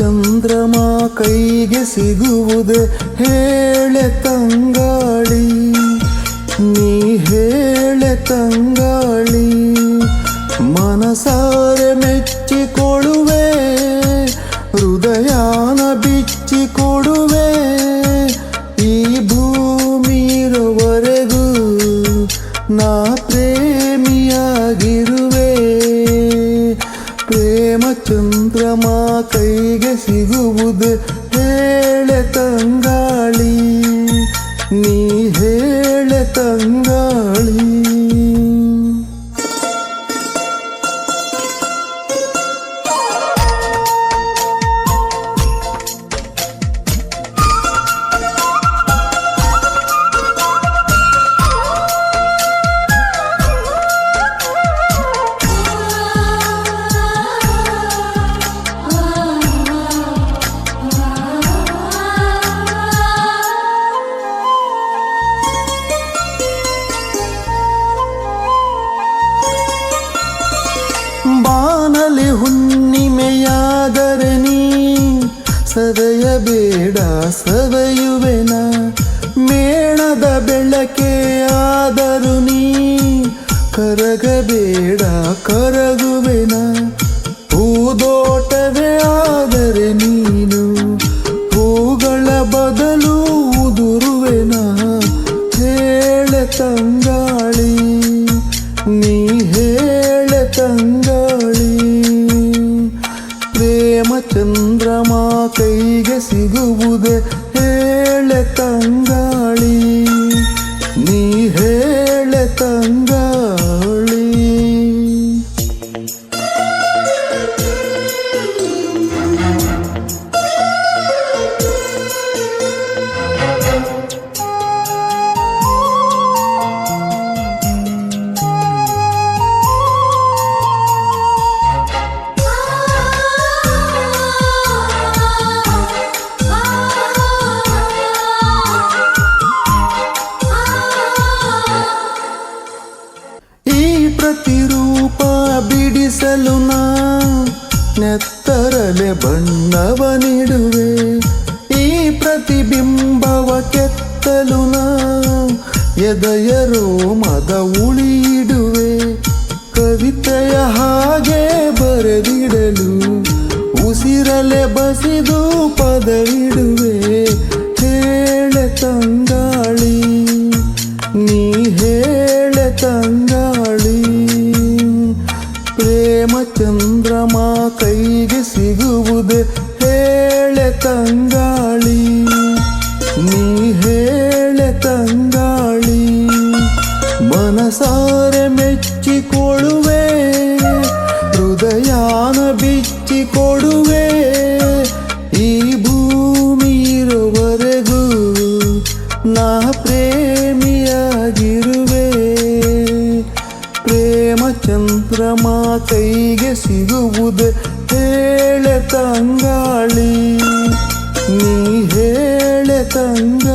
ಚಂದ್ರಮ ಕೈಗೆ ಸಿಗುವುದು ಹೇಳೆ ತಂಗಾಳಿ. ನೀ ಹೇಳೆ ತಂಗಾಳಿ. ಮನಸ ಪ್ರೇಮ ಚಂದ್ರಮ ಕೈಗೆ ಸಿಗುವುದು ಹೇಳೆ ತಂಗಾಳಿ. ನೀ ಬಾನಲಿ ಹುಣ್ಣಿಮೆಯಾದರೆ ನೀ ಸದಯಬೇಡ ಸದಯುವೆನ. ಮೇಣದ ಬೆಳಕೆ ಆದರೂ ನೀ ಕರಗಬೇಡ ಕರಗುವೆನ. ಹೂದೋಟವೇ ಆದರೆ ನೀನು ಹೂಗಳ ಬದಲು ಉದುರುವೆನ. ಹೇಳ ತಂಗಾಳಿ, ನೀ ಹೇಳೆ ಪ್ರೇಮ ಚಂದ್ರಮ ಕೈಗೆ ಸಿಗುವುದೇ ಹೇಳೆ ತಂಗಾಳಿ. ನೀ ಹೇಳೆ ತಂಗಾಳಿ. ಈ ಪ್ರತಿರೂಪ ಬಿಡಿಸಲು ನಾ ನೆತ್ತರಲೆ ಬಣ್ಣವ ನೀಡುವೆ ಈ ಪ್ರತಿಬಿಂಬವ ಕೆತ್ತಲು ನಾ ಎದೆಯ ರೋಮದ ಮೆಚ್ಚಿಕೊಳ್ಳುವೆ ಹೃದಯಾನ ಬಿಚ್ಚಿಕೊಡುವೆ ಈ ಭೂಮಿ ಇರುವರೆಗೂ ನಾ ಪ್ರೇಮಿಯಾಗಿರುವೆ. ಪ್ರೇಮ ಚಂದ್ರ ಮಾತೈಗೆ ಸಿಗುವುದು ಹೇಳೆ ತಂಗಾಳಿ. ನೀ ಹೇಳೆ ತಂಗಾಳಿ.